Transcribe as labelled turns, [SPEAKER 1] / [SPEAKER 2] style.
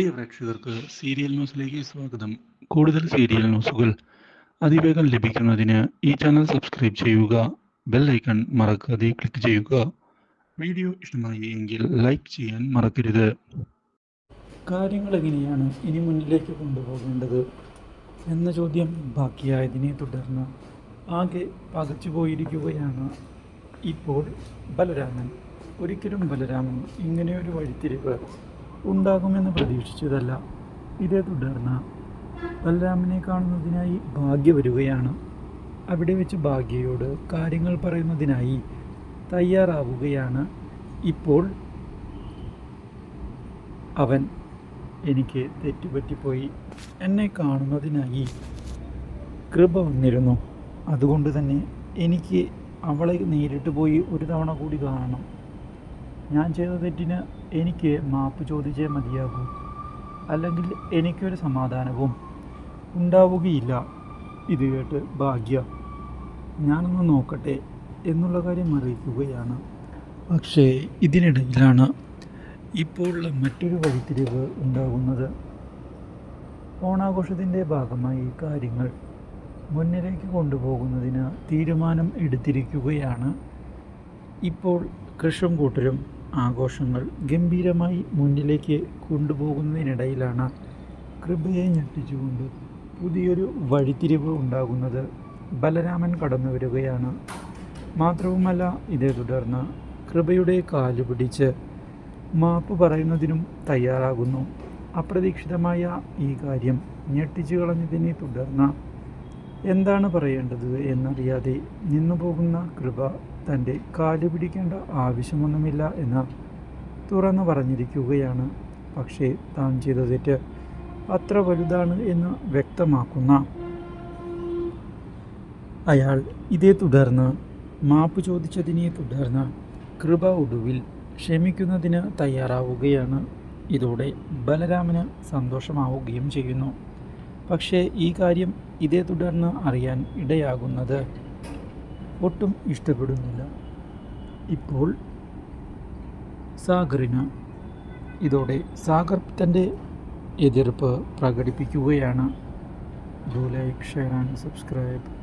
[SPEAKER 1] പ്രിയ പ്രേക്ഷകർക്ക് സീരിയൽ ന്യൂസിലേക്ക് സ്വാഗതം. കൂടുതൽ സീരിയൽ ന്യൂസുകൾ അതിവേഗം ലഭിക്കുന്നതിന് ഈ ചാനൽ സബ്സ്ക്രൈബ് ചെയ്യുക ബെൽ ഐക്കൺ മറക്കാതെ ക്ലിക്ക് ചെയ്യുക. വീഡിയോ ഇഷ്ടമായി എങ്കിൽ ലൈക്ക് ചെയ്യാൻ മറക്കരുത്. കാര്യങ്ങൾ എങ്ങനെയാണ് ഇനി മുന്നിലേക്ക് കൊണ്ടുപോകേണ്ടത് എന്ന ചോദ്യം ബാക്കിയായതിനെ തുടർന്ന് ആകെ പകച്ചു പോയിരിക്കുകയാണ് ഇപ്പോൾ ബലരാമൻ. ഒരിക്കലും ബലരാമൻ ഇങ്ങനെയൊരു വഴിത്തിരിവ് ഉണ്ടാകുമെന്ന് പ്രതീക്ഷിച്ചതല്ല. ഇതേ തുടർന്ന് ബലരാമനെ കാണുന്നതിനായി ഭാഗ്യ വരികയാണ്. അവിടെ വെച്ച് ഭാഗ്യയോട് കാര്യങ്ങൾ പറയുന്നതിനായി തയ്യാറാവുകയാണ്. ഇപ്പോൾ അവൻ എനിക്ക് തെറ്റുപറ്റിപ്പോയി. എന്നെ കാണുന്നതിനായി കൃപ വന്നിരുന്നു. അതുകൊണ്ട് തന്നെ എനിക്ക് അവളെ നേരിട്ട് പോയി ഒരു തവണ കൂടി കാണണം. ഞാൻ ചെയ്ത തെറ്റിന് എനിക്ക് മാപ്പ് ചോദിച്ചേ മതിയാകൂ. അല്ലെങ്കിൽ എനിക്കൊരു സമാധാനവും ഉണ്ടാവുകയില്ല. ഇത് കേട്ട് ഭാഗ്യ ഞാനൊന്ന് നോക്കട്ടെ എന്നുള്ള കാര്യം അറിയിക്കുകയാണ്. പക്ഷേ ഇതിനിടയിലാണ് ഇപ്പോൾ മറ്റൊരു വഴിത്തിരിവ് ഉണ്ടാകുന്നത്. ഓണാഘോഷത്തിന്റെ ഭാഗമായി കാര്യങ്ങൾ മുന്നിലേക്ക് കൊണ്ടുപോകുന്നതിന് തീരുമാനം എടുത്തിരിക്കുകയാണ് ഇപ്പോൾ കൃഷ്ണൻ കൂട്ടരും ആഘോഷങ്ങൾ ഗംഭീരമായി മുന്നിലേക്ക് കൊണ്ടുപോകുന്നതിനിടയിലാണ് കൃപയെ ഞെട്ടിച്ചുകൊണ്ട് പുതിയൊരു വഴിത്തിരിവ് ഉണ്ടാകുന്നത്. ബലരാമൻ കടന്നു വരികയാണ്. മാത്രവുമല്ല ഇതേ തുടർന്ന് കൃപയുടെ കാൽ പിടിച്ച് മാപ്പ് പറയുന്നതിനും തയ്യാറാകുന്നു. അപ്രതീക്ഷിതമായ ഈ കാര്യം ഞെട്ടിച്ചു കളഞ്ഞതിനെ തുടർന്ന് എന്താണ് പറയേണ്ടത് എന്നറിയാതെ നിന്നു പോകുന്ന കൃപ തന്റെ കാൽ പിടിക്കേണ്ട ആവശ്യമൊന്നുമില്ല എന്ന് തുറന്നു പറഞ്ഞിരിക്കുകയാണ്. പക്ഷേ താൻ ചെയ്ത തെറ്റ് അത്ര വലുതാണ് എന്ന് വ്യക്തമാക്കുന്ന അയാൾ ഇതേ തുടർന്ന് മാപ്പ് ചോദിച്ചതിനെ തുടർന്ന് കൃപ ഒടുവിൽ ക്ഷമിക്കുന്നതിന് തയ്യാറാവുകയാണ്. ഇതോടെ ബലരാമന് സന്തോഷമാവുകയും ചെയ്യുന്നു. പക്ഷേ ഈ കാര്യം ഇതേ തുടർന്ന് അറിയാൻ ഇടയാകുന്നത് ഒട്ടും ഇഷ്ടപ്പെടുന്നില്ല. ഇപ്പോൾ സാഗറിന് ഇതോടെ സാഗർ തന്റെ എതിർപ്പ് പ്രകടിപ്പിക്കുകയാണ്. Do like share and subscribe